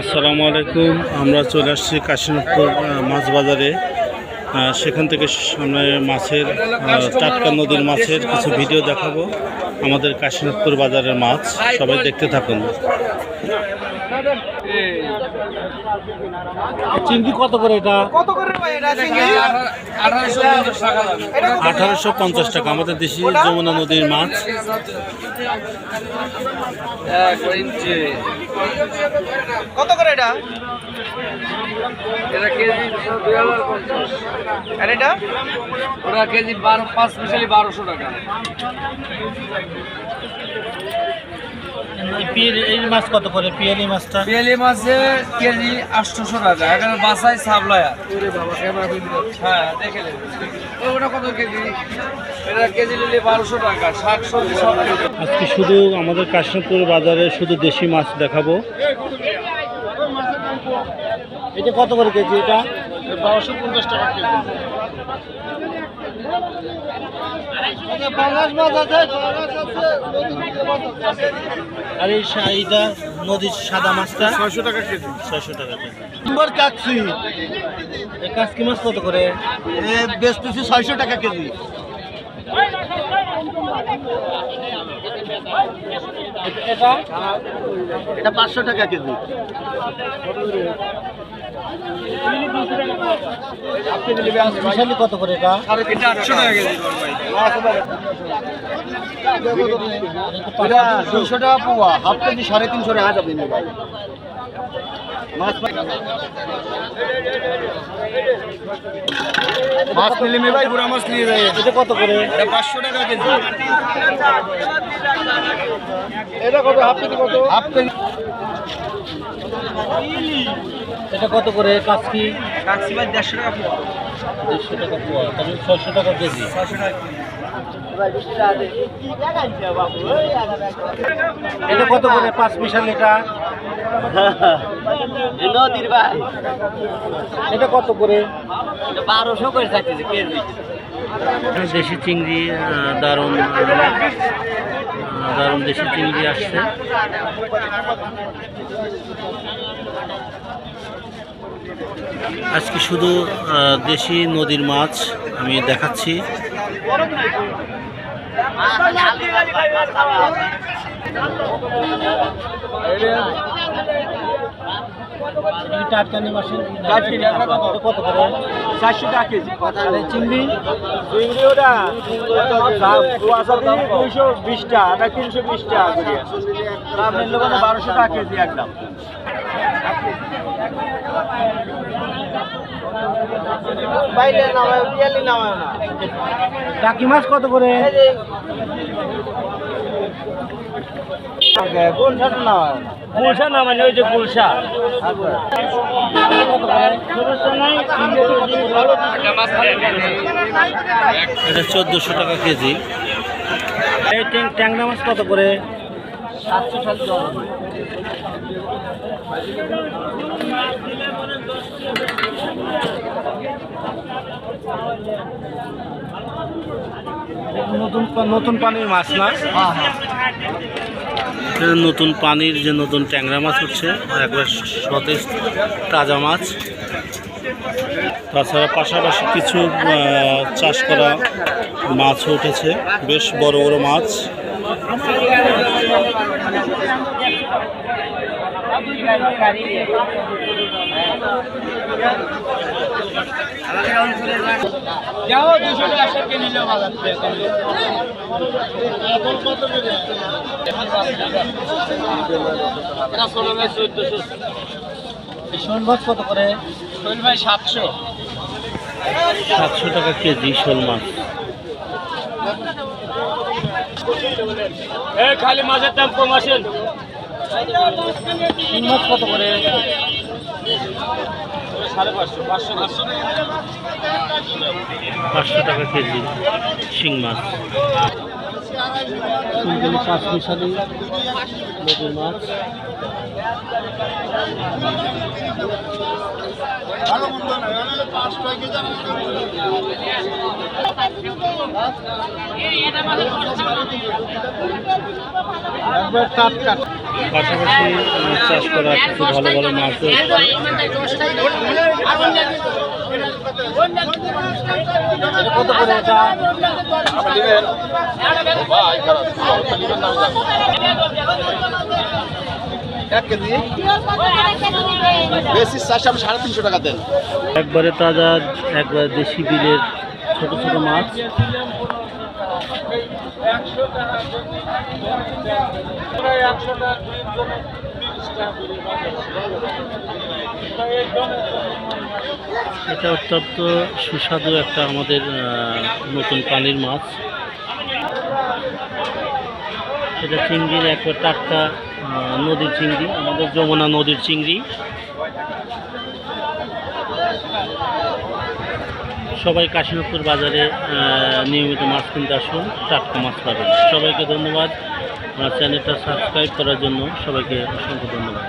আসসালামু আলাইকুম। আমরা চলে আসছি কাশীনাথপুর মাছ বাজারে সেখান থেকে সামনে মাছের টাটকা নদীর মাছের কিছু ভিডিও দেখাবো। আমাদের কাশীনাথপুর বাজারের মাছ, সবাই দেখতে থাকুন। চিংড়ি কত করে এটা? কত করে ভাই এটা চিংড়ি? আঠারোশো পঞ্চাশ টাকা আমাদের দেশি যমুনা নদীর মাছ। কত করে এটা? আর এটা? ওরা কেজি বারো পাঁচ মিশালি বারোশো টাকা। এই মাছ কত করে? পিয়ালি মাছটা? পিয়ালি মাছে কেজি আটশোশো টাকা। এখানে বাসায় সাবলায়া হ্যাঁ দেখে ওটা কত কেজি? এটা কেজি নিলে বারোশো টাকা শাক সবজি সব কিছু। আজকে শুধু আমাদের কাশীনাথপুর বাজারে শুধু দেশি মাছ দেখাবো। এটা কত করে কেজি এটা? বারোশো পঞ্চাশ টাকা কেজি। আর এই এইটা নদীর সাদা মাছটা ছয়শো টাকা কেজি। ছয়শো টাকা কেজি। নম্বর কাটছি এই মাছ কত করে? এ বেচতেছি ছয়শো টাকা কেজি। এটা পাঁচশো টাকা কেজি। কত করে এটা? দুইশো টাকা পোয়া হাফ কেজি সাড়ে তিনশো টাকা যাবে না ভাই। মাছ মাছ নিলে মে ভাই বুড়া মাছ নিয়ে যায় এটা কত করে? এটা পাঁচশো টাকা কেজি। এটা কত? হাফ কেজি কত? Half KG. এটা কত করে? কাসকি কাকসি ভাই দেড়শো টাকা পোয়া দেড়শো টাকা পোয়া তাহলে ছয়শো টাকা কেজি। ছশো টাকা এটা কত করে? পাঁচ মিশাল এটা নদীর ভাই। এটা কত করে? বারোশো করে চাইতেছে কেজি। দেশি চিংড়ি দারুণ দারুণ দেশি চিংড়ি আসছে। আজকে শুধু দেশি নদীর মাছ আমি দেখাচ্ছি। চারশো টাকা কেজি। চিংড়ি? তিনশো বিশ টাকা করে। দাম নিলে মানে বারোশো টাকা কেজি একদম। বাইরে নামায় পিয়ালি নামায় না। টাকি মাছ কত করে? কোন ছাড় নামায় গুলশা না মানে ওই যে গুলশা এটা চোদ্দোশো টাকা কেজি। এই ট্যাংরা মাছ কত করে? সাতশো সাতশো নতুন নতুন পানির মাছ না? নতুন পানির যে নতুন ট্যাংরা মাছ উঠছে একবার সতেজ তাজা মাছ। তাছাড়া পাশাপাশি কিছু চাষ করা মাছও উঠেছে বেশ বড় বড় মাছ। যাও দুশো টাকা সেটকে নিলে বাজার শোল মাছ কত করে শৈল ভাই সাতশো সাতশো টাকা কেজি শোল মাছ। এ খালি মাছের দাম কম আসেন। মাছ কত করে? সাড়ে পাঁচশো পাঁচশো পাঁচশো পাঁচশো টাকা কেজি শিং মাছ। ফুলকপি পাঁচ মিশালি নদীর মাছ। ভালো মন্দ না একবার কাট কাট। পাশাপাশি চাষ করা কিছু ভালো ভালো মাছও কত করে এক কেজি? সাড়ে তিনশো টাকা একবারে তাজা, একবার দেশি বিলের ছোট ছোট মাছ। এটা অত্যন্ত সুস্বাদু একটা আমাদের নতুন পানির মাছ। এটা চিংড়ির একবার টাটকা নদীর চিংড়ি, আমাদের যমুনা নদীর চিংড়ি। সবাই কাশিমপুর বাজারে নিয়মিত মাছ কিনতে আসুন, টাটকা মাছ পাবেন। সবাইকে ধন্যবাদ। আমার চ্যানেলটা সাবস্ক্রাইব করার জন্য সবাইকে অসংখ্য ধন্যবাদ।